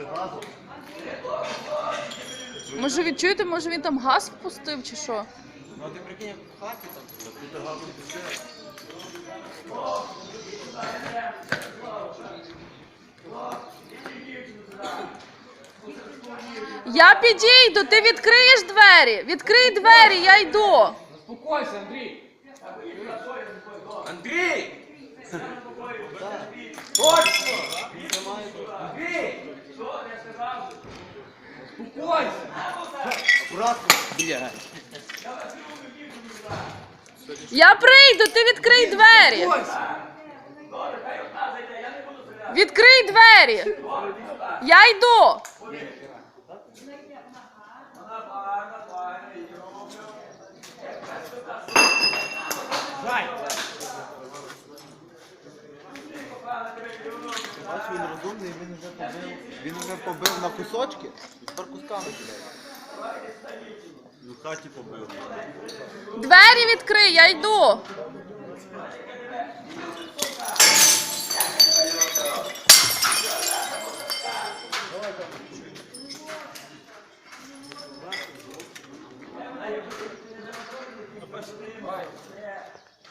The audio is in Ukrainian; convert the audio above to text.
Пусти газу. Може відчуєте, може він там газ впустив чи що? Ну а ти прикинь, як в хаті там. Пусти газу пусти. Я підійду, ти відкриєш двері. Відкрий двері, я йду. Успокойся, Андрій! Андрій! Точно! Андрій! Успокойся! Акуратно. Бля. Я прийду, ти відкрий двері. Відкрий двері. Я йду. Жай! Бач, він розумний, він вже побив. Він вже побив на кусочки і тепер кусками кидає. В хаті побив. Двері відкрий, я йду.